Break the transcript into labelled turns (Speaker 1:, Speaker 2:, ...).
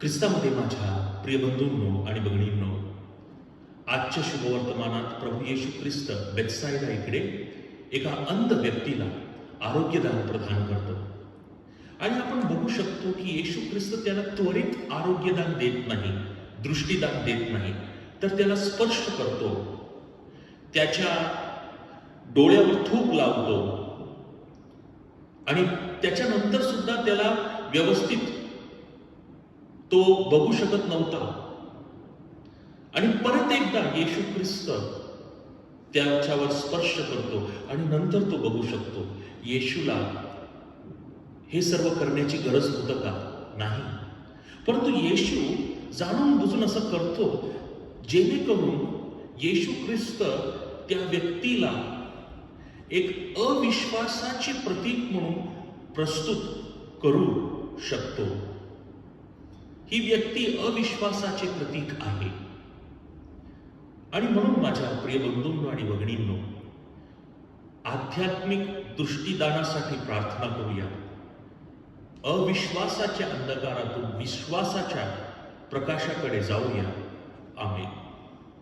Speaker 1: ख्रिस्तामध्ये माझ्या प्रिय बंधूंनो आणि भगिनींनो आजच्या शुभवर्तमानात प्रभू येशू ख्रिस्त बेत्सायदा इकडे एका अंध व्यक्तीला आरोग्यदान प्रदान करतो. आणि आपण बघू शकतो की येशू ख्रिस्त त्याला त्वरित आरोग्यदान देत नाही दृष्टीदान देत नाही तर त्याला स्पर्श करतो. त्याच्या डोळ्यावर थूक लावतो. आणि त्याच्यानंतर सुद्धा त्याला व्यवस्थित तो बघू शकत नव्हता. आणि परत एकदा येशू ख्रिस्त त्याच्यावर स्पर्श करतो आणि नंतर तो बघू शकतो येशूला हे सर्व करण्याची गरज होतं का? नाही. परंतु येशू जाणून बुजून असं करतो जेणेकरून येशू ख्रिस्त त्या व्यक्तीला एक अविश्वासाचे प्रतीक म्हणून प्रस्तुत करू शकतो. ही व्यक्ती अविश्वासाचे प्रतीक आहे. आणि म्हणून माझ्या प्रिय बंधूंनो आणि भगिनींनो आध्यात्मिक दृष्टीदानासाठी प्रार्थना करूया. अविश्वासाच्या अंधकारातून विश्वासाच्या प्रकाशाकडे जाऊया. आम्ही